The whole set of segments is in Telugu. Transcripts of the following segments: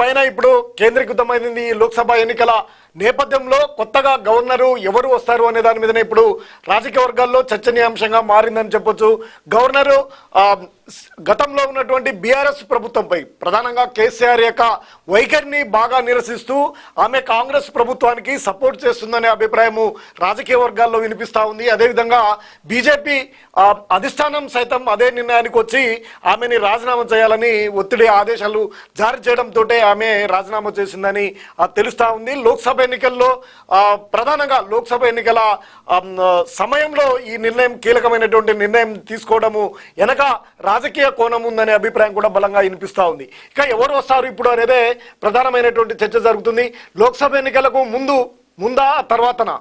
పైన ఇప్పుడు కేంద్రీకృతమైంది లోక్సభ ఎన్నికల నేపథ్యంలో కొత్తగా గవర్నరు ఎవరు వస్తారు అనే దాని మీదనే ఇప్పుడు రాజకీయ వర్గాల్లో చర్చనీయాంశంగా మారిందని చెప్పొచ్చు. గవర్నరు గతంలో ఉన్నటువంటి బీఆర్ఎస్ ప్రభుత్వంపై ప్రధానంగా కేసీఆర్ యొక్క వైఖరిని బాగా నిరసిస్తూ ఆమె కాంగ్రెస్ ప్రభుత్వానికి సపోర్ట్ చేస్తుందనే అభిప్రాయము రాజకీయ వర్గాల్లో వినిపిస్తూ ఉంది. అదేవిధంగా బీజేపీ అధిష్టానం సైతం అదే నిర్ణయానికి వచ్చి ఆమెని రాజీనామా చేయాలని ఒత్తిడి ఆదేశాలు జారీ చేయడంతో ఆమె రాజీనామా చేసిందని తెలుస్తూ ఉంది. లోక్సభ ఎన్నికల్లో ప్రధానంగా లోక్సభ ఎన్నికల సమయంలో ఈ నిర్ణయం కీలకమైనటువంటి నిర్ణయం తీసుకోవడము వెనక రాజకీయ కోణం ఉందనే అభిప్రాయం కూడా బలంగా వినిపిస్తూ ఉంది. ఇక ఎవరు వస్తారు ఇప్పుడు అనేదే ప్రధానమైనటువంటి చర్చ జరుగుతుంది. లోక్సభ ఎన్నికలకు ముందు ముందా తర్వాతనా?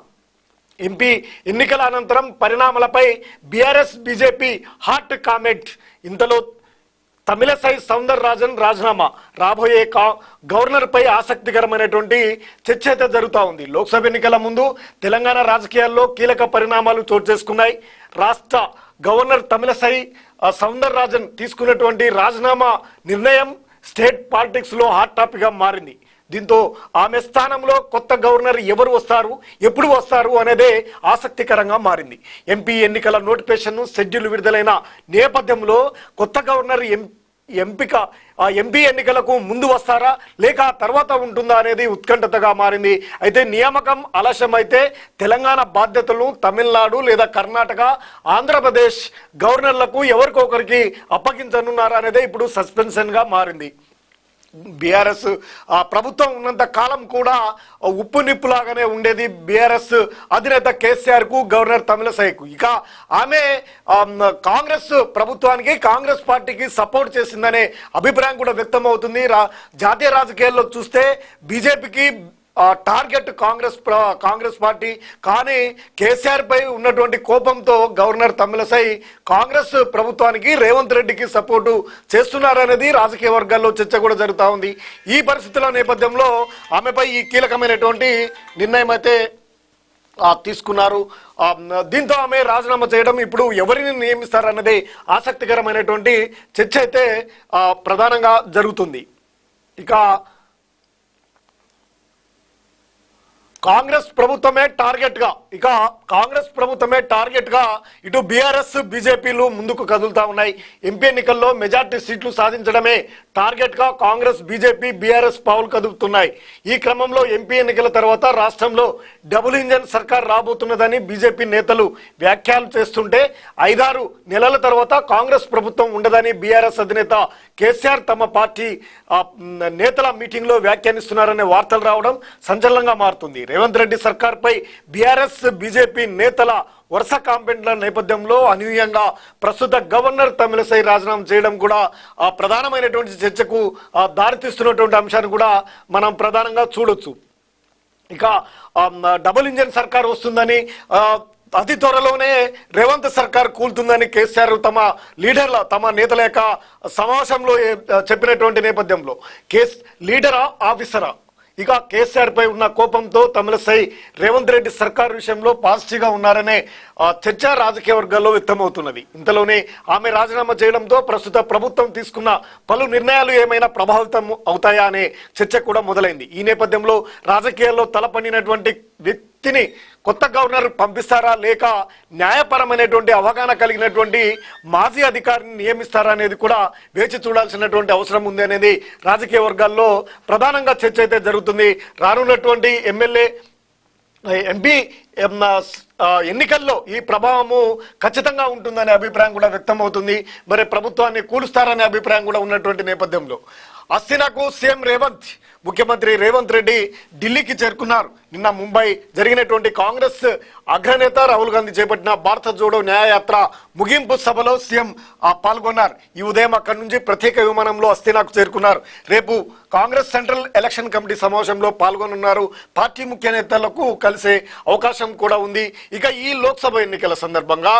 ఎంపీ ఎన్నికల అనంతరం పరిణామాలపై బీఆర్ఎస్ బీజేపీ హాట్ కామెంట్. ఇంతలో తమిళసై సౌందర్ రాజన్ రాజీనామా. రాబోయే కా గవర్నర్పై ఆసక్తికరమైనటువంటి చర్చ అయితే జరుగుతూ ఉంది. లోక్సభ ఎన్నికల ముందు తెలంగాణ రాజకీయాల్లో కీలక పరిణామాలు చోటు చేసుకున్నాయి. రాష్ట్ర గవర్నర్ తమిళసై సౌందర్ రాజన్ తీసుకున్నటువంటి రాజీనామా నిర్ణయం స్టేట్ పాలిటిక్స్లో హాట్ టాపిక్గా మారింది. దీంతో ఆమె స్థానంలో కొత్త గవర్నర్ ఎవరు వస్తారు ఎప్పుడు వస్తారు అనేదే ఆసక్తికరంగా మారింది. ఎంపీ ఎన్నికల నోటిఫికేషన్ షెడ్యూల్ విడుదలైన నేపథ్యంలో కొత్త గవర్నర్ ఎం ఎంపిక ఆ ఎంపీ ఎన్నికలకు ముందు వస్తారా? లేక తర్వాత ఉంటుందా అనేది ఉత్కంఠతగా మారింది. అయితే నియామకం ఆలస్యమైతే తెలంగాణ బాధ్యతలు తమిళనాడు లేదా కర్ణాటక ఆంధ్రప్రదేశ్ గవర్నర్లకు ఎవరికొకరికి అప్పగించనున్నారా అనేది ఇప్పుడు సస్పెన్షన్గా మారింది. బీఆర్ఎస్ ఆ ప్రభుత్వం ఉన్నంత కాలం కూడా ఉప్పు నిప్పులాగానే ఉండేది. బీఆర్ఎస్ అధినేత కేసీఆర్కు గవర్నర్ తమిళసైకు. ఇక ఆమె కాంగ్రెస్ ప్రభుత్వానికి కాంగ్రెస్ పార్టీకి సపోర్ట్ చేసిందనే అభిప్రాయం కూడా వ్యక్తం అవుతుంది రా జాతీయ రాజకీయాల్లో చూస్తే బీజేపీకి టార్గెట్ కాంగ్రెస్ కాంగ్రెస్ పార్టీ. కానీ కేసీఆర్ పై ఉన్నటువంటి కోపంతో గవర్నర్ తమిళసై కాంగ్రెస్ ప్రభుత్వానికి రేవంత్ రెడ్డికి సపోర్టు చేస్తున్నారనేది రాజకీయ వర్గాల్లో చర్చ కూడా జరుగుతూ ఉంది. ఈ పరిస్థితుల నేపథ్యంలో ఆమెపై ఈ కీలకమైనటువంటి నిర్ణయం అయితే తీసుకున్నారు. దీంతో ఆమె రాజీనామా చేయడం ఇప్పుడు ఎవరిని నియమిస్తారన్నది ఆసక్తికరమైనటువంటి చర్చ అయితే ప్రధానంగా జరుగుతుంది. ఇక కాంగ్రెస్ ప్రభుత్వమే టార్గెట్గా ఇక కాంగ్రెస్ ప్రభుత్వమే టార్గెట్గా ఇటు బీఆర్ఎస్ బీజేపీలు ముందుకు కదులుతా ఉన్నాయి. ఎంపీ ఎన్నికల్లో మెజార్టీ సీట్లు సాధించడమే టార్గెట్గా కాంగ్రెస్ బీజేపీ బీఆర్ఎస్ పావులు కదుపుతున్నాయి. ఈ క్రమంలో ఎంపీ ఎన్నికల తర్వాత రాష్ట్రంలో డబుల్ ఇంజన్ సర్కార్ రాబోతున్నదని బీజేపీ నేతలు వ్యాఖ్యలు చేస్తుంటే ఐదారు నెలల తర్వాత కాంగ్రెస్ ప్రభుత్వం ఉండదని బీఆర్ఎస్ అధినేత కేసీఆర్ తమ పార్టీ నేతల మీటింగ్లో వ్యాఖ్యానిస్తున్నారనే వార్తలు రావడం సంచలనంగా మారుతుంది. రేవంత్ రెడ్డి సర్కార్పై బీఆర్ఎస్ బీజేపీ నేతల వరుస కాంపెంట్ల నేపథ్యంలో అనూహ్యంగా ప్రస్తుత గవర్నర్ తమిళసై రాజీనామా చేయడం కూడా ఆ ప్రధానమైనటువంటి చర్చకు దారితీస్తున్నటువంటి అంశాన్ని కూడా మనం ప్రధానంగా చూడొచ్చు. ఇక డబుల్ ఇంజన్ సర్కార్ వస్తుందని అతి త్వరలోనే రేవంత్ సర్కార్ కూలుతుందని కేసీఆర్ తమ లీడర్ల తమ నేతల యొక్క సమావేశంలో చెప్పినటువంటి నేపథ్యంలో. కేస్ లీడరా ఆఫీసరా? ఇక కేసీఆర్ పై ఉన్న కోపంతో తమిళసై రేవంత్ రెడ్డి సర్కార్ విషయంలో పాజిటివ్గా ఉన్నారనే ఆ, చర్చ రాజకీయ వర్గాల్లో వ్యక్తమవుతున్నది. ఇంతలోనే ఆమె రాజీనామా చేయడంతో ప్రస్తుత ప్రభుత్వం తీసుకున్న పలు నిర్ణయాలు ఏమైనా ప్రభావితం అవుతాయా అనే చర్చ కూడా మొదలైంది. ఈ నేపథ్యంలో రాజకీయాల్లో తలపడినటువంటి వ్యక్తిని కొత్త గవర్నర్ పంపిస్తారా లేక న్యాయపరమైనటువంటి అవగాహన కలిగినటువంటి మాజీ అధికారిని నియమిస్తారా అనేది కూడా వేచి చూడాల్సినటువంటి అవసరం ఉంది అనేది రాజకీయ వర్గాల్లో ప్రధానంగా చర్చ అయితే జరుగుతుంది. రానున్నటువంటి ఎమ్మెల్యే ఎంపీ ఎం, ఎన్నికల్లో ఈ ప్రభావము ఖచ్చితంగా ఉంటుందనే అభిప్రాయం కూడా వ్యక్తం అవుతుంది మరి ప్రభుత్వాన్ని కూలుస్తారనే అభిప్రాయం కూడా ఉన్నటువంటి నేపథ్యంలో. అస్థినకు సీఎం రేవంత్ ముఖ్యమంత్రి రేవంత్ రెడ్డి ఢిల్లీకి చేరుకున్నారు. నిన్న ముంబై జరిగినటువంటి కాంగ్రెస్ అగ్రనేత రాహుల్ గాంధీ చేపట్టిన భారత జోడో న్యాయయాత్ర ముగింపు సభలో సీఎం పాల్గొన్నారు. ఈ ఉదయం అక్కడి నుంచి ప్రత్యేక విమానంలో అస్థినాకు చేరుకున్నారు. రేపు కాంగ్రెస్ సెంట్రల్ ఎలక్షన్ కమిటీ సమావేశంలో పాల్గొనున్నారు. పార్టీ ముఖ్య నేతలకు కలిసే అవకాశం కూడా ఉంది. ఇక ఈ లోక్సభ ఎన్నికల సందర్భంగా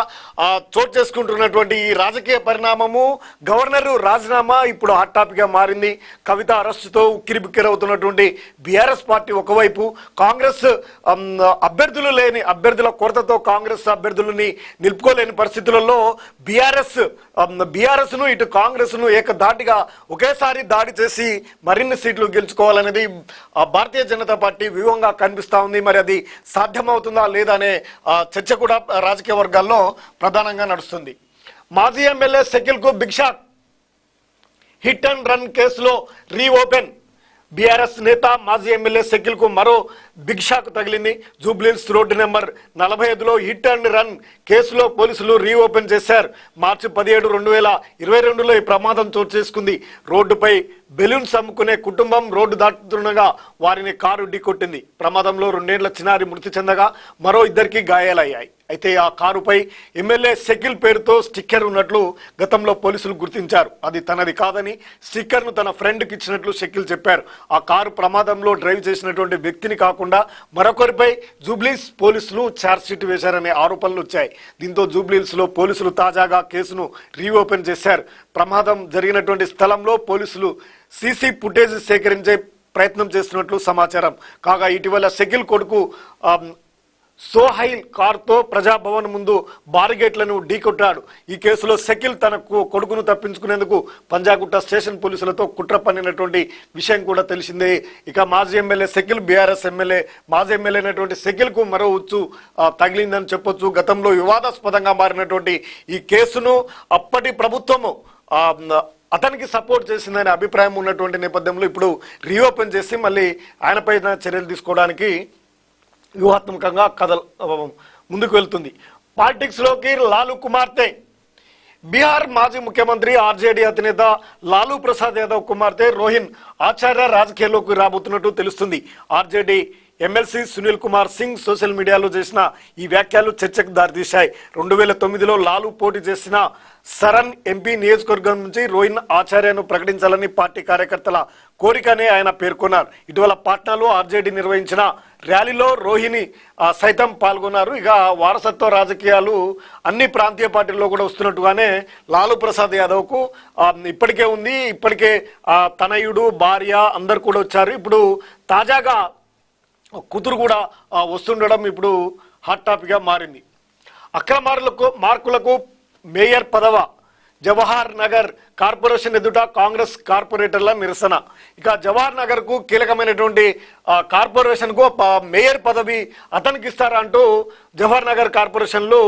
చోటు చేసుకుంటున్నటువంటి ఈ రాజకీయ పరిణామము గవర్నర్ రాజీనామా ఇప్పుడు హాట్ టాపిక్గా మారింది. కవిత అరెస్టుతో ఉక్కిరిబిక్కిరవుతున్నటువంటి బీఆర్ఎస్ పార్టీ ఒకవైపు కాంగ్రెస్ కాంగ్రెస్ అభ్యర్థులు లేని అభ్యర్థుల కొరతతో కాంగ్రెస్ అభ్యర్థులని నిలుపుకోలేని పరిస్థితులలో బీఆర్ఎస్ బీఆర్ఎస్ను ఇటు కాంగ్రెస్ను ఏకధాటిగా ఒకేసారి దాడి చేసి మరిన్ని సీట్లు గెలుచుకోవాలనేది భారతీయ జనతా పార్టీ వ్యూహంగా కనిపిస్తా ఉంది. మరి అది సాధ్యమవుతుందా లేదా అనే చర్చ కూడా రాజకీయ వర్గాల్లో ప్రధానంగా నడుస్తుంది. మాజీ MLA సెకిల్కు big shock hit and run కేసులో రీఓపెన్. బీఆర్ఎస్ నేత మాజీ ఎమ్మెల్యే సెకిల్కు మరో బిగ్ షాక్ తగిలింది. జూబ్లీల్స్ రోడ్డు నెంబర్ నలభై ఐదులో హిట్ అండ్ రన్ కేసులో పోలీసులు రీఓపెన్ చేశారు. మార్చి పదిహేడు రెండు వేల ఇరవై రెండులో ఈ ప్రమాదం చోటు చేసుకుంది. రోడ్డుపై బెలూన్స్ అమ్ముకునే కుటుంబం రోడ్డు దాటుతుండగా వారిని కారు ఢీకొట్టింది. ప్రమాదంలో రెండేళ్ళ చిన్నారి మృతి చెందగా మరో ఇద్దరికి గాయాలయ్యాయి. అయితే ఆ కారుపై ఎమ్మెల్యే సెకిల్ పేరుతో స్టిక్కర్ ఉన్నట్లు గతంలో పోలీసులు గుర్తించారు. అది తనది కాదని స్టిక్కర్ను తన ఫ్రెండ్కి ఇచ్చినట్లు షకిల్ చెప్పారు. ఆ కారు ప్రమాదంలో డ్రైవ్ చేసినటువంటి వ్యక్తిని కాకుండా మరొకరిపై జూబ్లీస్ పోలీసులు ఛార్జ్షీట్ వేశారనే ఆరోపణలు వచ్చాయి. దీంతో జూబ్లీస్లో పోలీసులు తాజాగా కేసును రీఓపెన్ చేశారు. ప్రమాదం జరిగినటువంటి స్థలంలో పోలీసులు సీసీ ఫుటేజ్ సేకరించే ప్రయత్నం చేస్తున్నట్లు సమాచారం. కాగా ఇటీవల షకిల్ కొడుకు సోహైల్ కార్తో ప్రజాభవన్ ముందు బారిగేట్లను ఢీకొట్టాడు. ఈ కేసులో షకిల్ తన కొడుకును తప్పించుకునేందుకు పంజాగుట్ట స్టేషన్ పోలీసులతో కుట్ర పన్నినటువంటి విషయం కూడా తెలిసిందే. ఇక మాజీ ఎమ్మెల్యే షకిల్ బీఆర్ఎస్ ఎమ్మెల్యే మాజీ ఎమ్మెల్యే అయినటువంటి షకిల్కు మరో ఉచ్చు తగిలిందని చెప్పొచ్చు. గతంలో వివాదాస్పదంగా మారినటువంటి ఈ కేసును అప్పటి ప్రభుత్వము అతనికి సపోర్ట్ చేసిందనే అభిప్రాయం ఉన్నటువంటి నేపథ్యంలో ఇప్పుడు రీఓపెన్ చేసి మళ్ళీ ఆయనపై చర్యలు తీసుకోవడానికి వ్యూహాత్మకంగా కథ ముందుకు వెళ్తుంది. పాలిటిక్స్లోకి లాలు కుమార్తె. బీహార్ మాజీ ముఖ్యమంత్రి ఆర్జేడీ అధినేత లాలూ ప్రసాద్ యాదవ్ కుమార్తె రోహిన్ ఆచార్య రాజకీయాల్లోకి రాబోతున్నట్టు తెలుస్తుంది. RJD MLC Sunil Kumar Singh social మీడియాలో చేసిన ఈ వ్యాఖ్యలు చర్చకు దారితీశాయి. రెండు వేల తొమ్మిదిలో లాలూ పోటీ చేసిన సరన్ ఎంపీ నియోజకవర్గం నుంచి రోహిన్ ఆచార్యను ప్రకటించాలని పార్టీ కార్యకర్తల కోరికనే ఆయన పేర్కొన్నారు. ఇటీవల పాట్నాలో ఆర్జేడీ నిర్వహించిన ర్యాలీలో రోహిణి సైతం పాల్గొన్నారు. ఇక వారసత్వ రాజకీయాలు అన్ని ప్రాంతీయ పార్టీల్లో కూడా వస్తున్నట్టుగానే లాలూ ప్రసాద్ యాదవ్కు ఇప్పటికే ఉంది. ఇప్పటికే తనయుడు భార్య అందరు కూడా వచ్చారు. ఇప్పుడు తాజాగా కూతురు కూడా వస్తుండడం ఇప్పుడు హాట్ టాపిక్గా మారింది. అక్రమార్లకు మార్కులకు మేయర్ పదవ జవహర్ నగర్ కార్పొరేషన్ ఎదుట కాంగ్రెస్ కార్పొరేటర్ల నిరసన. ఇక జవహర్ నగర్కు కీలకమైనటువంటి కార్పొరేషన్కు ప- మేయర్ పదవి అతనికి ఇస్తారా అంటూ జవహర్ నగర్ కార్పొరేషన్లు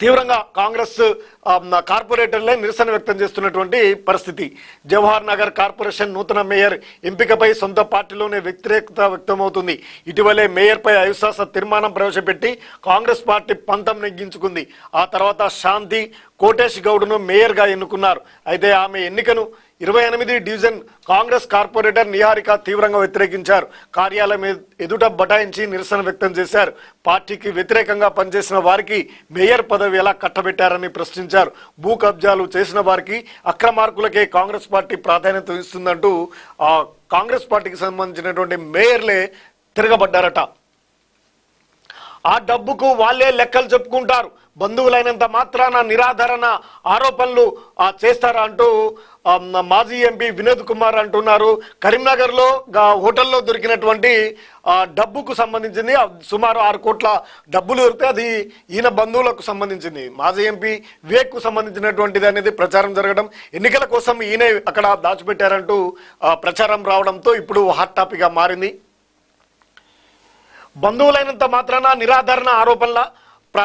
తీవ్రంగా కాంగ్రెస్ కార్పొరేటర్లే నిరసన వ్యక్తం చేస్తున్నటువంటి పరిస్థితి. జవహర్ నగర్ కార్పొరేషన్ నూతన మేయర్ ఎంపికపై సొంత పార్టీలోనే వ్యతిరేకత వ్యక్తమవుతుంది. ఇటీవలే మేయర్పై అవిశ్వాస తీర్మానం ప్రవేశపెట్టి కాంగ్రెస్ పార్టీ పంతం నెగ్గించుకుంది. ఆ తర్వాత శాంతి కోటేష్ గౌడ్ను మేయర్గా ఎన్నుకున్నారు. అయితే ఆమె ఎన్నికను ఇరవై ఎనిమిది డివిజన్ కాంగ్రెస్ కార్పొరేటర్ నిహారిక తీవ్రంగా వ్యతిరేకించారు. కార్యాలయం ఎదుట బటాయించి నిరసన వ్యక్తం చేశారు. పార్టీకి వ్యతిరేకంగా పనిచేసిన వారికి మేయర్ పదవి ఎలా కట్టబెట్టారని ప్రశ్నించారు. భూ కబ్జాలు చేసిన వారికి అక్రమార్కులకే కాంగ్రెస్ పార్టీ ప్రాధాన్యత ఇస్తుందంటూ ఆ కాంగ్రెస్ పార్టీకి సంబంధించినటువంటి మేయర్లే తిరగబడ్డారట. ఆ డబ్బుకు వాళ్ళే లెక్కలు చెప్పుకుంటారు. బంధువులైనంత మాత్రాన నిరాధరణ ఆరోపణలు చేస్తారా అంటూ మాజీ ఎంపీ వినోద్ కుమార్ అంటున్నారు. కరీంనగర్లో హోటల్లో దొరికినటువంటి డబ్బుకు సంబంధించింది సుమారు ఆరు కోట్ల డబ్బులు దొరికితే అది ఈయన బంధువులకు సంబంధించింది. మాజీ ఎంపీ వివేక్ సంబంధించినటువంటిది అనేది ప్రచారం జరగడం ఎన్నికల కోసం ఈయన అక్కడ దాచిపెట్టారంటూ ప్రచారం రావడంతో ఇప్పుడు హాట్ టాపిక్గా మారింది. బంధువులైనంత మాత్రాన నిరాధారణ ఆరోపణల ప్ర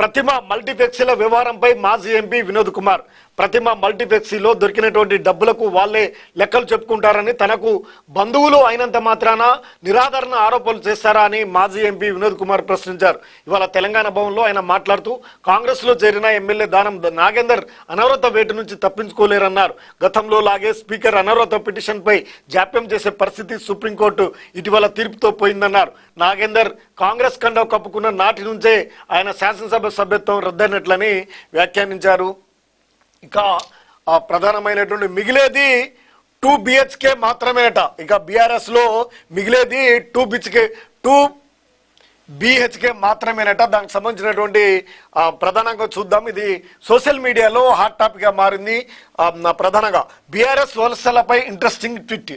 ప్రతిమ మల్టీప్లెక్స్ల వ్యవహారంపై మాజీ ఎంపీ వినోద్ కుమార్ ప్రతిమ మల్టీప్లెక్సీలో దొరికినటువంటి డబ్బులకు వాళ్ళే లెక్కలు చెప్పుకుంటారని తనకు బంధువులు అయినంత మాత్రాన నిరాధారణ ఆరోపణలు చేస్తారా అని మాజీ ఎంపీ వినోద్ కుమార్ ప్రశ్నించారు. ఇవాళ తెలంగాణ భవన్లో ఆయన మాట్లాడుతూ కాంగ్రెస్లో చేరిన ఎమ్మెల్యే దానం నాగేందర్ అనవరత వేటు నుంచి తప్పించుకోలేరన్నారు. గతంలో లాగే స్పీకర్ అనవరత పిటిషన్పై జాప్యం చేసే పరిస్థితి సుప్రీంకోర్టు ఇటీవల తీర్పుతో పోయిందన్నారు. నాగేందర్ కాంగ్రెస్ కండ కప్పుకున్న నాటి నుంచే ఆయన శాసనసభ సభ్యత్వం రద్దయినట్లని వ్యాఖ్యానించారు. ఇంకా ఆ ప్రధానమైనటువంటి మిగిలేది టూ బిహెచ్కే మాత్రమేట. ఇంకా బీఆర్ఎస్లో మిగిలేది టూ బిహెచ్కే టూ బీహెచ్కే మాత్రమేనట. దానికి సంబంధించినటువంటి ప్రధానంగా చూద్దాం. ఇది సోషల్ మీడియాలో హాట్ టాపిక్గా మారింది. ప్రధానంగా బీఆర్ఎస్ వలసలపై ఇంట్రెస్టింగ్ ట్విట్.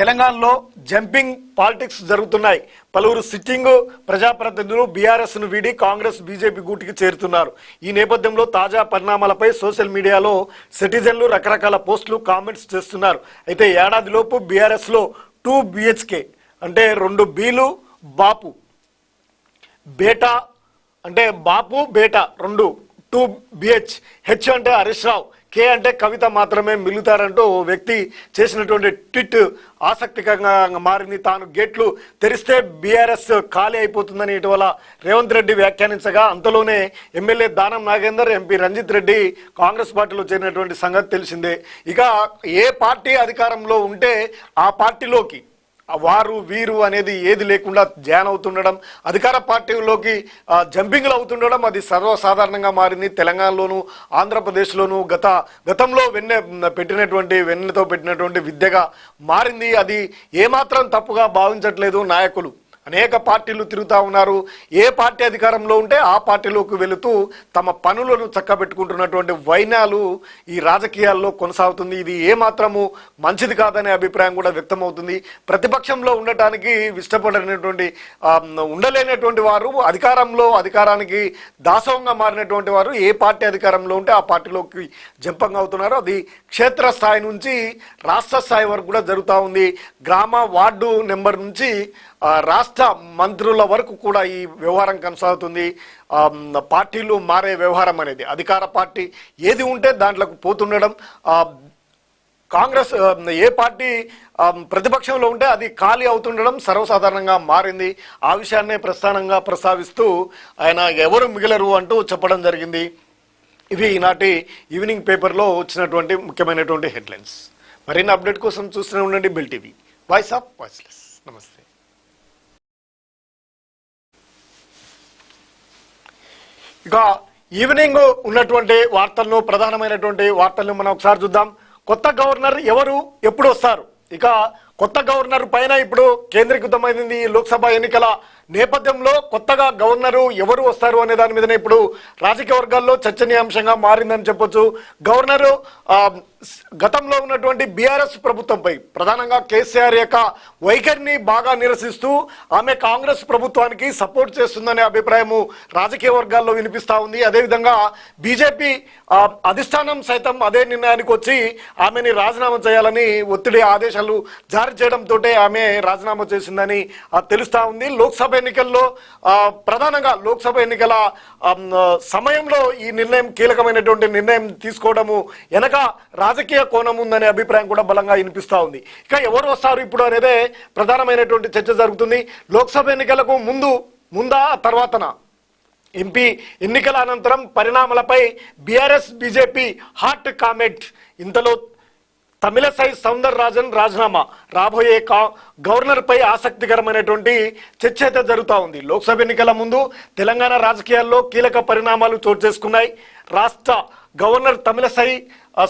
తెలంగాణలో జంపింగ్ పాలిటిక్స్ జరుగుతున్నాయి. పలువురు సిట్టింగ్ ప్రజాప్రతినిధులు బీఆర్ఎస్ను వీడి కాంగ్రెస్ బీజేపీ గూటికి చేరుతున్నారు. ఈ నేపథ్యంలో తాజా పరిణామాలపై సోషల్ మీడియాలో సిటిజన్లు రకరకాల పోస్టులు కామెంట్స్ చేస్తున్నారు. అయితే ఏడాదిలోపు బీఆర్ఎస్లో టూ బిహెచ్కే అంటే రెండు బీలు బాపు బేటా అంటే బాపు బేటా రెండు టూ బిహెచ్ హెచ్ అంటే హరీష్ రావు. కే అంటే కవిత మాత్రమే మిగులుతారంటూ ఓ వ్యక్తి చేసినటువంటి ట్వీట్ ఆసక్తికరంగా మారింది. తాను గేట్లు తెరిస్తే బీఆర్ఎస్ ఖాళీ అయిపోతుందని ఇటీవల రేవంత్ రెడ్డి వ్యాఖ్యానించగా అంతలోనే MLA Danam Nagender MP Ranjith Reddy Congress పార్టీలో చేరినటువంటి సంగతి తెలిసిందే. ఇక ఏ పార్టీ అధికారంలో ఉంటే ఆ పార్టీలోకి వారు వీరు అనేది ఏది లేకుండా జాయిన్ అవుతుండడం అధికార పార్టీలోకి జంపింగ్లు అవుతుండడం అది సర్వసాధారణంగా మారింది. తెలంగాణలోను ఆంధ్రప్రదేశ్లోను గత గతంలో వెన్నె పెట్టినటువంటి వెన్నెతో పెట్టినటువంటి విద్యగా మారింది. అది ఏమాత్రం తప్పుగా భావించట్లేదు నాయకులు. అనేక పార్టీలు తిరుగుతూ ఉన్నారు. ఏ పార్టీ అధికారంలో ఉంటే ఆ పార్టీలోకి వెళుతూ తమ పనులను చక్కబెట్టుకుంటున్నటువంటి వైనాలు ఈ రాజకీయాల్లో కొనసాగుతుంది. ఇది ఏమాత్రము మంచిది కాదనే అభిప్రాయం కూడా వ్యక్తమవుతుంది. ప్రతిపక్షంలో ఉండటానికి ఇష్టపడినటువంటి ఉండలేనటువంటి వారు అధికారంలో అధికారానికి దాసవంగా మారినటువంటి వారు ఏ పార్టీ అధికారంలో ఉంటే ఆ పార్టీలోకి జంపంగా అవుతున్నారు. అది క్షేత్రస్థాయి నుంచి రాష్ట్ర స్థాయి వరకు కూడా జరుగుతూ ఉంది. గ్రామ వార్డు నెంబర్ నుంచి రాష్ట్ర మంత్రుల వరకు కూడా ఈ వ్యవహారం కొనసాగుతుంది. పార్టీలు మారే వ్యవహారం అనేది అధికార పార్టీ ఏది ఉంటే దాంట్లోకి పోతుండడం కాంగ్రెస్ ఏ పార్టీ ప్రతిపక్షంలో ఉంటే అది ఖాళీ అవుతుండడం సర్వసాధారణంగా మారింది. ఆ విషయాన్నే ప్రస్థానంగా ప్రస్తావిస్తూ ఆయన ఎవరు మిగిలరు అంటూ చెప్పడం జరిగింది. ఇవి ఈనాటి ఈవినింగ్ పేపర్లో వచ్చినటువంటి ముఖ్యమైనటువంటి హెడ్లైన్స్. మరిన్ని అప్డేట్ కోసం చూస్తూనే ఉండండి bill TV. Voice of voiceless. నమస్తే. ఇక ఈవినింగ్ ఉన్నటువంటి వార్తలను ప్రధానమైనటువంటి వార్తలను మనం ఒకసారి చూద్దాం. కొత్త గవర్నర్ ఎవరు? ఎప్పుడు వస్తారు? ఇక కొత్త గవర్నర్ పైన ఇప్పుడు కేంద్రీకృతమైంది లోక్సభ ఎన్నికల నేపథ్యంలో కొత్తగా గవర్నరు ఎవరు వస్తారు అనే దాని మీదనే ఇప్పుడు రాజకీయ వర్గాల్లో చర్చనీయాంశంగా మారిందని చెప్పొచ్చు. గవర్నరు గతంలో ఉన్నటువంటి బీఆర్ఎస్ ప్రభుత్వంపై ప్రధానంగా కేసీఆర్ యొక్క వైఖరిని బాగా నిరసిస్తూ ఆమె కాంగ్రెస్ ప్రభుత్వానికి సపోర్ట్ చేస్తుందనే అభిప్రాయము రాజకీయ వర్గాల్లో వినిపిస్తూ ఉంది. అదేవిధంగా బీజేపీ అధిష్టానం సైతం అదే నిర్ణయానికి వచ్చి ఆమెని రాజీనామా చేయాలని ఒత్తిడి ఆదేశాలు జారీ చేయడంతో ఆమె రాజీనామా చేసిందని తెలుస్తూ తెలుస్తా ఉంది. లోక్సభ ఎన్నికల్లో ప్రధానంగా లోక్సభ ఎన్నికల సమయంలో ఈ నిర్ణయం కీలకమైనటువంటి నిర్ణయం తీసుకోవడము వెనక రాజకీయ కోణం ఉందనే అభిప్రాయం కూడా బలంగా వినిపిస్తూ ఉంది. ఇక ఎవరు వస్తారు ఇప్పుడు అనేదే ప్రధానమైనటువంటి చర్చ జరుగుతుంది. లోక్సభ ఎన్నికలకు ముందు ముందా తర్వాతన? ఎంపీ ఎన్నికల అనంతరం పరిణామాలపై బీఆర్ఎస్ బీజేపీ హాట్ కామెంట్. ఇంతలో తమిళసై సౌందర్ రాజన్ రాజీనామా. రాబోయే కా గవర్నర్పై ఆసక్తికరమైనటువంటి చర్చ అయితే జరుగుతూ ఉంది. లోక్సభ ఎన్నికల ముందు తెలంగాణ రాజకీయాల్లో కీలక పరిణామాలు చోటు చేసుకున్నాయి. రాష్ట్ర గవర్నర్ తమిళసై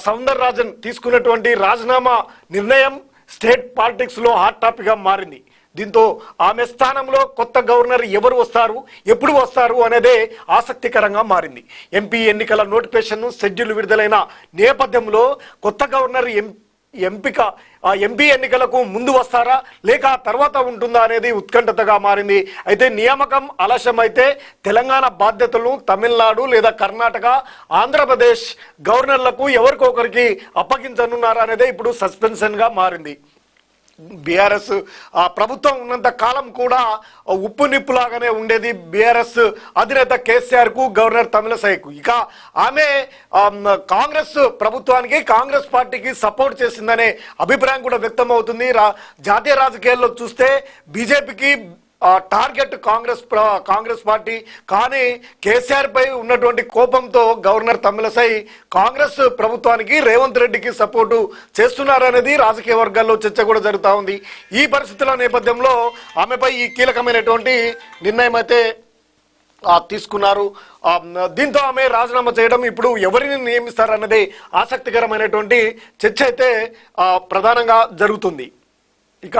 సౌందర్ రాజన్ తీసుకున్నటువంటి రాజీనామా నిర్ణయం స్టేట్ పాలిటిక్స్లో హాట్ టాపిక్గా మారింది. దీంతో ఆమె స్థానంలో కొత్త గవర్నర్ ఎవరు వస్తారు ఎప్పుడు వస్తారు అనేదే ఆసక్తికరంగా మారింది. ఎంపీ ఎన్నికల నోటిఫికేషన్ షెడ్యూల్ విడుదలైన నేపథ్యంలో కొత్త గవర్నర్ ఎం ఎంపిక ఆ ఎంపీ ఎన్నికలకు ముందు వస్తారా లేక తర్వాత ఉంటుందా అనేది ఉత్కంఠతగా మారింది. అయితే నియామకం ఆలస్యమైతే తెలంగాణ బాధ్యతలు తమిళనాడు లేదా కర్ణాటక ఆంధ్రప్రదేశ్ గవర్నర్లకు ఎవరికొకరికి అప్పగించనున్నారా అనేది ఇప్పుడు సస్పెన్షన్గా మారింది. బీఆర్ఎస్ ఆ ప్రభుత్వం ఉన్నంత కాలం కూడా ఉప్పు నిప్పులాగానే ఉండేది. బీఆర్ఎస్ అధినేత కేసీఆర్కు గవర్నర్ తమిళసైకు. ఇక ఆమె కాంగ్రెస్ ప్రభుత్వానికి కాంగ్రెస్ పార్టీకి సపోర్ట్ చేసిందనే అభిప్రాయం కూడా వ్యక్తం అవుతుంది రా- జాతీయ రాజకీయాల్లో చూస్తే బీజేపీకి టార్గెట్ కాంగ్రెస్ కాంగ్రెస్ పార్టీ. కానీ కేసీఆర్ పై ఉన్నటువంటి కోపంతో గవర్నర్ తమిళసై కాంగ్రెస్ ప్రభుత్వానికి రేవంత్ రెడ్డికి సపోర్టు చేస్తున్నారనేది రాజకీయ వర్గాల్లో చర్చ కూడా జరుగుతూ ఉంది. ఈ పరిస్థితుల నేపథ్యంలో ఆమెపై ఈ కీలకమైనటువంటి నిర్ణయం అయితే తీసుకున్నారు. దీంతో ఆమె రాజీనామా చేయడం ఇప్పుడు ఎవరిని నియమిస్తారన్నది ఆసక్తికరమైనటువంటి చర్చ అయితే ప్రధానంగా జరుగుతుంది. ఇక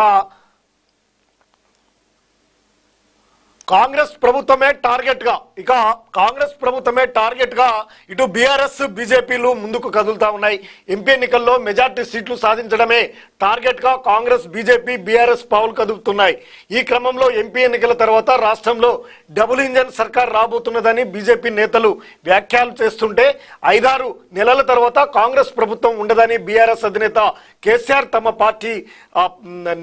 కాంగ్రెస్ ప్రభుత్వమే టార్గెట్గా ఇక కాంగ్రెస్ ప్రభుత్వమే టార్గెట్గా ఇటు బీఆర్ఎస్ బీజేపీలు ముందుకు కదులుతా ఉన్నాయి. ఎంపీ ఎన్నికల్లో మెజార్టీ సీట్లు సాధించడమే టార్గెట్గా కాంగ్రెస్ బీజేపీ బీఆర్ఎస్ పావులు కదుపుతున్నాయి. ఈ క్రమంలో ఎంపీ ఎన్నికల తర్వాత రాష్ట్రంలో డబుల్ ఇంజన్ సర్కార్ రాబోతున్నదని బీజేపీ నేతలు వ్యాఖ్యలు చేస్తుంటే ఐదారు నెలల తర్వాత కాంగ్రెస్ ప్రభుత్వం ఉండదని బీఆర్ఎస్ అధినేత కేసీఆర్ తమ పార్టీ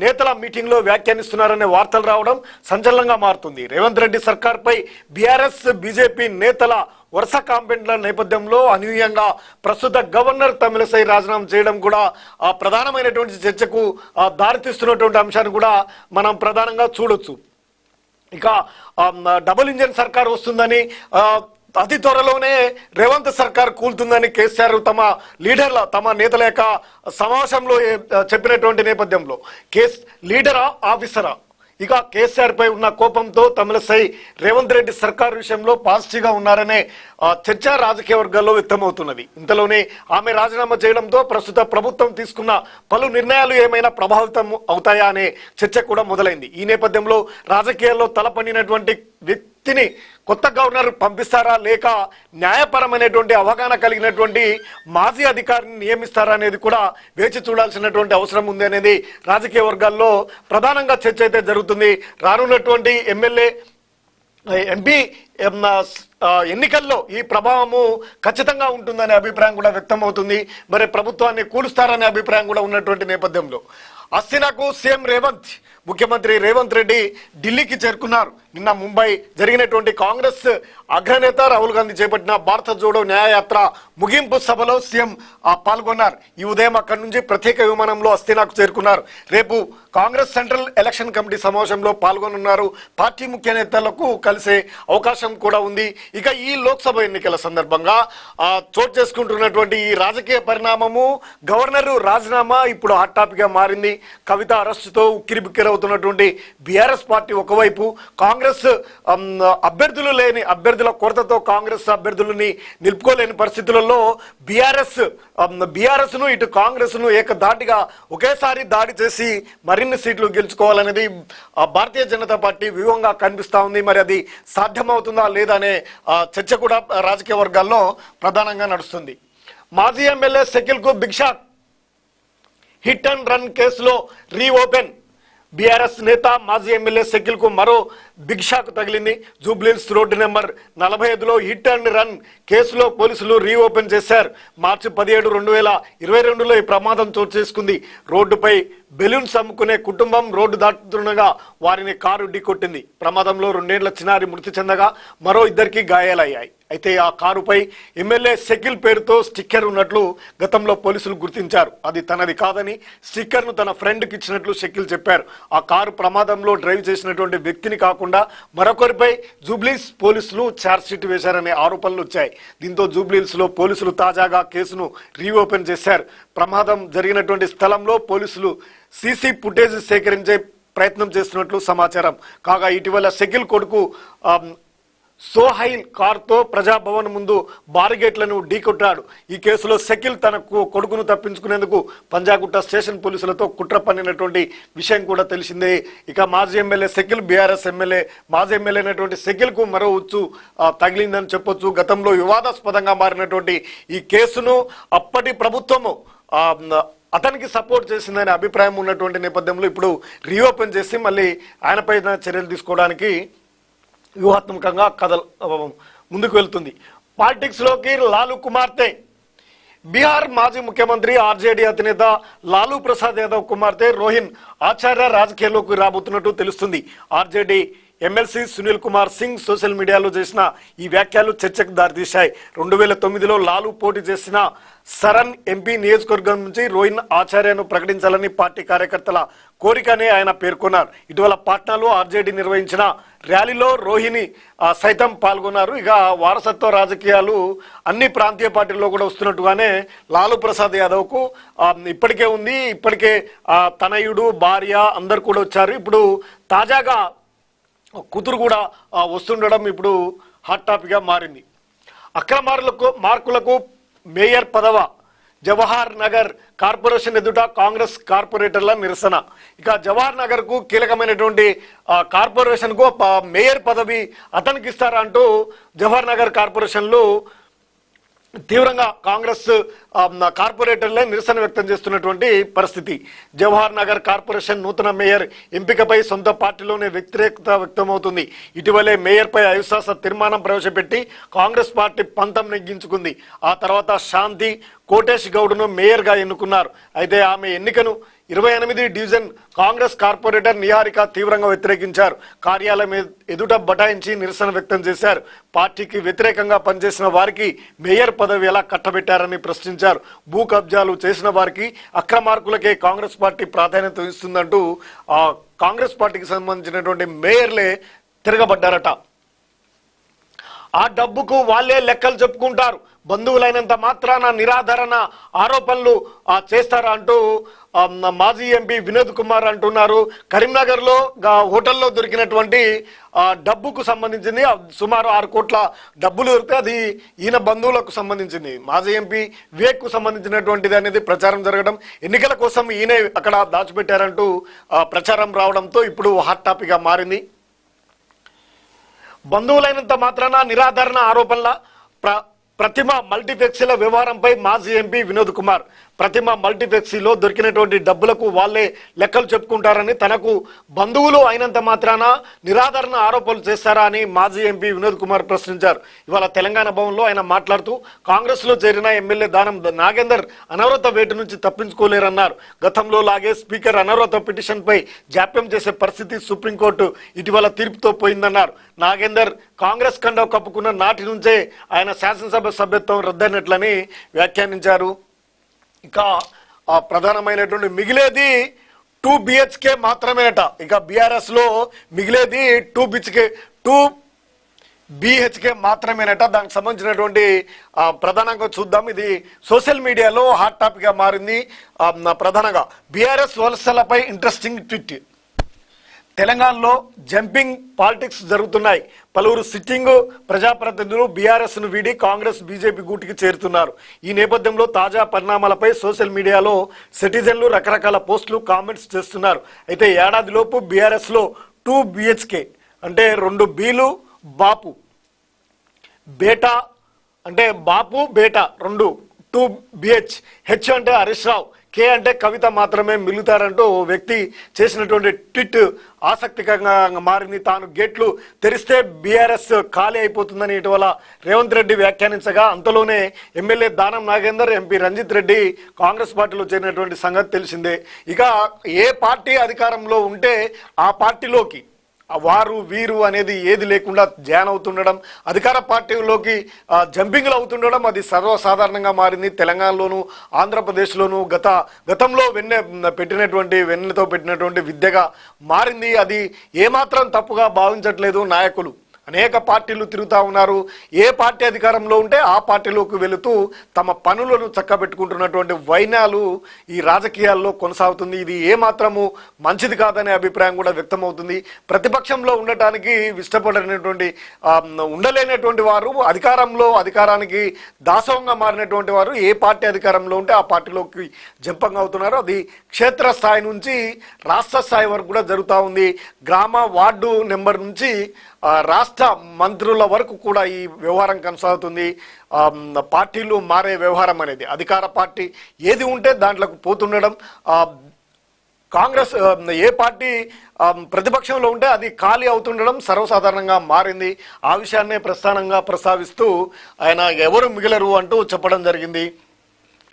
నేతల మీటింగ్లో వ్యాఖ్యానిస్తున్నారనే వార్తలు రావడం సంచలనంగా మారుతుంది. రేవంత్ రెడ్డి సర్కార్పై బీఆర్ఎస్ బీజేపీ నేతల వరుస కాంపెంట్ల నేపథ్యంలో అనూహ్యంగా ప్రస్తుత గవర్నర్ తమిళసై రాజీనామా చేయడం కూడా ఆ, ప్రధానమైనటువంటి చర్చకు దారితీస్తున్నటువంటి అంశాన్ని కూడా మనం ప్రధానంగా చూడొచ్చు. ఇక డబుల్ ఇంజన్ సర్కార్ వస్తుందని అతి త్వరలోనే రేవంత్ సర్కార్ కూలుతుందని కేసీఆర్ తమ లీడర్ల తమ నేతల యొక్క సమావేశంలో చెప్పినటువంటి నేపథ్యంలో. కేస్ లీడరా ఆఫీసరా? ఇక కేసీఆర్ పై ఉన్న కోపంతో తమిళసై రేవంత్ రెడ్డి సర్కార్ విషయంలో పాజిటివ్గా ఉన్నారనే చర్చ రాజకీయ వర్గాల్లో వ్యక్తమవుతున్నది. ఇంతలోనే ఆమె రాజీనామా చేయడంతో ప్రస్తుత ప్రభుత్వం తీసుకున్న పలు నిర్ణయాలు ఏమైనా ప్రభావితం అవుతాయా అనే చర్చ కూడా మొదలైంది. ఈ నేపథ్యంలో రాజకీయాల్లో తలపడినటువంటి వ్యక్తిని కొత్త గవర్నర్ పంపిస్తారా లేక న్యాయపరమైనటువంటి అవగాహన కలిగినటువంటి మాజీ అధికారిని నియమిస్తారా అనేది కూడా వేచి చూడాల్సినటువంటి అవసరం ఉంది అనేది రాజకీయ వర్గాల్లో ప్రధానంగా చర్చ అయితే జరుగుతుంది. రానున్నటువంటి ఎమ్మెల్యే ఎంపీ ఎన్నికల్లో ఈ ప్రభావము ఖచ్చితంగా ఉంటుందనే అభిప్రాయం కూడా వ్యక్తం అవుతుంది మరి ప్రభుత్వాన్ని కూలుస్తారనే అభిప్రాయం కూడా ఉన్నటువంటి నేపథ్యంలో. అస్సినాకు సీఎం రేవంత్ ముఖ్యమంత్రి రేవంత్ రెడ్డి ఢిల్లీకి చేరుకున్నారు. నిన్న ముంబై జరిగినటువంటి కాంగ్రెస్ అగ్రనేత రాహుల్ గాంధీ చేపట్టిన భారత జోడో న్యాయయాత్ర ముగింపు సభలో సీఎం పాల్గొన్నారు. ఈ ఉదయం అక్కడి నుంచి ప్రత్యేక విమానంలో అస్థినాకు చేరుకున్నారు. రేపు కాంగ్రెస్ సెంట్రల్ ఎలక్షన్ కమిటీ సమావేశంలో పాల్గొనున్నారు పార్టీ ముఖ్య నేతలకు కలిసే అవకాశం కూడా ఉంది. ఇక ఈ లోక్సభ ఎన్నికల సందర్భంగా చోటు చేసుకుంటున్నటువంటి ఈ రాజకీయ పరిణామము గవర్నర్ రాజీనామా ఇప్పుడు హాట్ టాపిక్గా మారింది. కవిత అరెస్టుతో ఉక్కిరిబిక్కిరవుతున్నటువంటి బీఆర్ఎస్ పార్టీ ఒకవైపు కాంగ్రెస్ కాంగ్రెస్ అభ్యర్థులు లేని అభ్యర్థుల కొరతతో కాంగ్రెస్ అభ్యర్థులని నిలుపుకోలేని పరిస్థితులలో బీఆర్ఎస్ బీఆర్ఎస్ను ఇటు కాంగ్రెస్ను ఏకధాటిగా ఒకేసారి దాడి చేసి మరిన్ని సీట్లు గెలుచుకోవాలనేది భారతీయ జనతా పార్టీ వ్యూహంగా కనిపిస్తా ఉంది. మరి అది సాధ్యమవుతుందా లేదా అనే చర్చ కూడా రాజకీయ వర్గాల్లో ప్రధానంగా నడుస్తుంది. మాజీ MLA సెకిల్కు big shock hit and run కేసులో రీఓపెన్. బీఆర్ఎస్ నేత మాజీ ఎమ్మెల్యే సెకిల్కు మరో బిగ్ తగిలింది. జూబ్లీన్స్ రోడ్డు నెంబర్ నలభై ఐదులో హిట్ అండ్ రన్ కేసులో పోలీసులు రీఓపెన్ చేశారు. మార్చి పదిహేడు రెండు వేల ఇరవై రెండులో ఈ ప్రమాదం చోటు చేసుకుంది. రోడ్డుపై బెలూన్స్ అమ్ముకునే కుటుంబం రోడ్డు దాటుతుండగా వారిని కారు ఢీకొట్టింది. ప్రమాదంలో రెండేళ్ళ చిన్నారి మృతి చెందగా మరో ఇద్దరికి గాయాలయ్యాయి. అయితే ఆ కారుపై ఎమ్మెల్యే షకిల్ పేరుతో స్టిక్కర్ ఉన్నట్లు గతంలో పోలీసులు గుర్తించారు. అది తనది కాదని స్టిక్కర్ను తన ఫ్రెండ్కి ఇచ్చినట్లు షకిల్ చెప్పారు. ఆ కారు ప్రమాదంలో డ్రైవ్ చేసినటువంటి వ్యక్తిని కాకుండా మరొకరిపై జూబ్లీస్ పోలీసులు ఛార్జ్షీట్ వేశారనే ఆరోపణలు వచ్చాయి. దీంతో జూబ్లీస్లో పోలీసులు తాజాగా కేసును రీఓపెన్ చేశారు. ప్రమాదం జరిగినటువంటి స్థలంలో పోలీసులు సీసీ ఫుటేజ్ సేకరించే ప్రయత్నం చేస్తున్నట్లు సమాచారం. కాగా ఇటీవల షకిల్ కొడుకు సోహైల్ కారుతో ప్రజాభవన్ ముందు బారిగేట్లను ఢీకొట్టాడు. ఈ కేసులో షకిల్ తన కొడుకును తప్పించుకునేందుకు పంజాగుట్ట స్టేషన్ పోలీసులతో కుట్ర పన్నినటువంటి విషయం కూడా తెలిసిందే. ఇక మాజీ ఎమ్మెల్యే షకిల్ బీఆర్ఎస్ ఎమ్మెల్యే మాజీ ఎమ్మెల్యే అయినటువంటి షకిల్కు మరో ఉచ్చు తగిలిందని చెప్పొచ్చు. గతంలో వివాదాస్పదంగా మారినటువంటి ఈ కేసును అప్పటి ప్రభుత్వము అతనికి సపోర్ట్ చేసిందనే అభిప్రాయం ఉన్నటువంటి నేపథ్యంలో ఇప్పుడు రీఓపెన్ చేసి మళ్ళీ ఆయనపై చర్యలు తీసుకోవడానికి వ్యూహాత్మకంగా కథ ముందుకు వెళ్తుంది. పాలిటిక్స్లోకి లాలు కుమార్తె. బీహార్ మాజీ ముఖ్యమంత్రి ఆర్జేడీ అధినేత లాలూ ప్రసాద్ యాదవ్ కుమార్తె రోహిన్ ఆచార్య రాజకీయాల్లోకి రాబోతున్నట్టు తెలుస్తుంది. RJD MLC Sunil Kumar Singh social మీడియాలో చేసిన ఈ వ్యాఖ్యలు చర్చకు దారితీశాయి. రెండు వేల తొమ్మిదిలో లాలూ పోటీ చేసిన సరన్ ఎంపీ నియోజకవర్గం నుంచి రోహిన్ ఆచార్యను ప్రకటించాలని పార్టీ కార్యకర్తల కోరికనే ఆయన పేర్కొన్నారు. ఇటీవల పాట్నాలో ఆర్జేడీ నిర్వహించిన ర్యాలీలో రోహిణి సైతం పాల్గొన్నారు. ఇక వారసత్వ రాజకీయాలు అన్ని ప్రాంతీయ పార్టీల్లో కూడా వస్తున్నట్టుగానే లాలూ ప్రసాద్ యాదవ్కు ఇప్పటికే ఉంది. ఇప్పటికే తనయుడు భార్య అందరు కూడా వచ్చారు. ఇప్పుడు తాజాగా కూతురు కూడా వస్తుండడం ఇప్పుడు హాట్ టాపిక్గా మారింది. అక్రమార్లకు మార్కులకు మేయర్ పదవ జవహర్ నగర్ కార్పొరేషన్ ఎదుట కాంగ్రెస్ కార్పొరేటర్ల నిరసన. ఇక జవహర్ నగర్కు కీలకమైనటువంటి కార్పొరేషన్కు కార్పొరేషన్కు ప- మేయర్ పదవి అతనికి ఇస్తారంటూ జవహర్ నగర్ కార్పొరేషన్లు తీవ్రంగా కాంగ్రెస్ కార్పొరేటర్లే నిరసన వ్యక్తం చేస్తున్నటువంటి పరిస్థితి. జవహర్ నగర్ కార్పొరేషన్ నూతన మేయర్ ఎంపికపై సొంత పార్టీలోనే వ్యతిరేకత వ్యక్తమవుతుంది. ఇటీవలే మేయర్పై అవిశ్వాస తీర్మానం ప్రవేశపెట్టి కాంగ్రెస్ పార్టీ పంతం నెగ్గించుకుంది. ఆ తర్వాత శాంతి కోటేష్ గౌడ్ను మేయర్గా ఎన్నుకున్నారు. అయితే ఆమె ఎన్నికను ఇరవై ఎనిమిది డివిజన్ కాంగ్రెస్ కార్పొరేటర్ నిహారిక తీవ్రంగా వ్యతిరేకించారు. కార్యాలయం ఎదుట బటాయించి నిరసన వ్యక్తం చేశారు. పార్టీకి వ్యతిరేకంగా పనిచేసిన వారికి మేయర్ పదవి ఎలా కట్టబెట్టారని ప్రశ్నించారు. భూ కబ్జాలు చేసిన వారికి అక్రమార్కులకే కాంగ్రెస్ పార్టీ ప్రాధాన్యత ఇస్తుందంటూ ఆ కాంగ్రెస్ పార్టీకి సంబంధించినటువంటి మేయర్లే తిరగబడ్డారట. ఆ డబ్బుకు వాళ్ళే లెక్కలు చెప్పుకుంటారు. బంధువులైనంత మాత్రాన నిరాధరణ ఆరోపణలు చేస్తారా అంటూ మాజీ ఎంపీ వినోద్ కుమార్ అంటున్నారు. కరీంనగర్లో హోటల్లో దొరికినటువంటి డబ్బుకు సంబంధించింది సుమారు ఆరు కోట్ల డబ్బులు దొరికితే అది ఈయన బంధువులకు సంబంధించింది. మాజీ ఎంపీ వివేక్ సంబంధించినటువంటిది అనేది ప్రచారం జరగడం ఎన్నికల కోసం ఈయనే అక్కడ దాచిపెట్టారంటూ ప్రచారం రావడంతో ఇప్పుడు హాట్ టాపిక్గా మారింది. బంధువులైనంత మాత్రాన నిరాధరణ ఆరోపణల ప్ర ప్రతిమ మల్టీప్లెక్స్ల వ్యవహారంపై మాజీ ఎంపీ వినోద్ కుమార్ ప్రతిమ మల్టీప్లెక్సీలో దొరికినటువంటి డబ్బులకు వాళ్ళే లెక్కలు చెప్పుకుంటారని తనకు బంధువులు అయినంత మాత్రాన నిరాధారణ ఆరోపణలు చేస్తారా అని మాజీ ఎంపీ వినోద్ కుమార్ ప్రశ్నించారు. ఇవాళ తెలంగాణ భవన్లో ఆయన మాట్లాడుతూ కాంగ్రెస్లో చేరిన ఎమ్మెల్యే దానం నాగేందర్ అనవరత వేటు నుంచి తప్పించుకోలేరన్నారు. గతంలో లాగే స్పీకర్ అనవరత పిటిషన్పై జాప్యం చేసే పరిస్థితి సుప్రీంకోర్టు ఇటీవల తీర్పుతో పోయిందన్నారు. నాగేందర్ కాంగ్రెస్ కండవ కప్పుకున్న నాటి నుంచే ఆయన శాసనసభ సభ్యత్వం రద్దయినట్లని వ్యాఖ్యానించారు. ఇంకా ఆ ప్రధానమైనటువంటి మిగిలేది టూ బిహెచ్కే మాత్రమేట ఇంకా బీఆర్ఎస్లో మిగిలేది టూ బిహెచ్కే టూ బీహెచ్కే మాత్రమేనట. దానికి సంబంధించినటువంటి ప్రధానంగా చూద్దాం. ఇది సోషల్ మీడియాలో హాట్ టాపిక్గా మారింది. ప్రధానంగా బీఆర్ఎస్ వలసలపై ఇంట్రెస్టింగ్ ట్విట్ తెలంగాణలో జంపింగ్ పాలిటిక్స్ జరుగుతున్నాయి. పలువురు సిట్టింగ్ ప్రజాప్రతినిధులు బీఆర్ఎస్ను వీడి కాంగ్రెస్ బీజేపీ గూటికి చేరుతున్నారు. ఈ నేపథ్యంలో తాజా పరిణామాలపై సోషల్ మీడియాలో సిటిజన్లు రకరకాల పోస్టులు కామెంట్స్ చేస్తున్నారు. అయితే ఏడాదిలోపు బీఆర్ఎస్లో టూ బిహెచ్కే అంటే రెండు బీలు బాపు బేటా అంటే బాపు బేటా రెండు టూ బిహెచ్ హెచ్ అంటే హరీష్ రావు. కే అంటే కవిత మాత్రమే మిగులుతారంటూ ఓ వ్యక్తి చేసినటువంటి ట్వీట్ ఆసక్తికరంగా మారింది. తాను గేట్లు తెరిస్తే బీఆర్ఎస్ ఖాళీ అయిపోతుందని ఇటీవల రేవంత్ రెడ్డి వ్యాఖ్యానించగా అంతలోనే MLA Danam Nagender MP Ranjith Reddy Congress పార్టీలో చేరినటువంటి సంగతి తెలిసిందే. ఇక ఏ పార్టీ అధికారంలో ఉంటే ఆ పార్టీలోకి వారు వీరు అనేది ఏది లేకుండా జాన్ అవుతుండడం అధికార పార్టీలోకి జంపింగ్లు అవుతుండడం అది సర్వసాధారణంగా మారింది. తెలంగాణలోను ఆంధ్రప్రదేశ్లోను గత గతంలో వెన్నె పెట్టినటువంటి వెన్నెతో పెట్టినటువంటి విద్యగా మారింది. అది ఏమాత్రం తప్పుగా భావించట్లేదు నాయకులు. అనేక పార్టీలు తిరుగుతూ ఉన్నారు. ఏ పార్టీ అధికారంలో ఉంటే ఆ పార్టీలోకి వెళుతూ తమ పనులను చక్కబెట్టుకుంటున్నటువంటి వైనాలు ఈ రాజకీయాల్లో కొనసాగుతుంది. ఇది ఏమాత్రము మంచిది కాదనే అభిప్రాయం కూడా వ్యక్తమవుతుంది. ప్రతిపక్షంలో ఉండటానికి ఇష్టపడినటువంటి ఉండలేనటువంటి వారు అధికారంలో అధికారానికి దాసవంగా మారినటువంటి వారు ఏ పార్టీ అధికారంలో ఉంటే ఆ పార్టీలోకి జంపంగా అవుతున్నారు. అది క్షేత్రస్థాయి నుంచి రాష్ట్ర స్థాయి వరకు కూడా జరుగుతూ ఉంది. గ్రామ వార్డు నెంబర్ నుంచి రాష్ట్ర మంత్రుల వరకు కూడా ఈ వ్యవహారం కొనసాగుతుంది. పార్టీలు మారే వ్యవహారం అనేది అధికార పార్టీ ఏది ఉంటే దాంట్లోకి పోతుండడం కాంగ్రెస్ ఏ పార్టీ ప్రతిపక్షంలో ఉంటే అది ఖాళీ అవుతుండడం సర్వసాధారణంగా మారింది. ఆ విషయాన్నే ప్రస్థానంగా ప్రస్తావిస్తూ ఆయన ఎవరు మిగిలరు అంటూ చెప్పడం జరిగింది.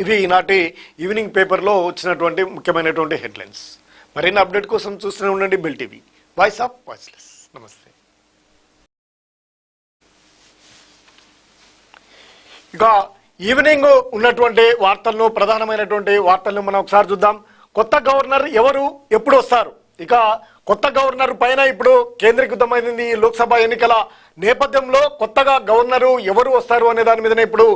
ఇవి ఈనాటి ఈవినింగ్ పేపర్లో వచ్చినటువంటి ముఖ్యమైనటువంటి హెడ్లైన్స్. మరిన్ని అప్డేట్ కోసం చూస్తూనే ఉండండి bill TV. Voice of voiceless. నమస్తే. ఇక ఈవినింగ్ ఉన్నటువంటి వార్తలను ప్రధానమైనటువంటి వార్తలను మనం ఒకసారి చూద్దాం. కొత్త గవర్నర్ ఎవరు? ఎప్పుడు వస్తారు? ఇక కొత్త గవర్నర్ పైన ఇప్పుడు కేంద్రీకృతమైంది లోక్సభ ఎన్నికల నేపథ్యంలో కొత్తగా గవర్నరు ఎవరు వస్తారు అనే దాని మీదనే ఇప్పుడు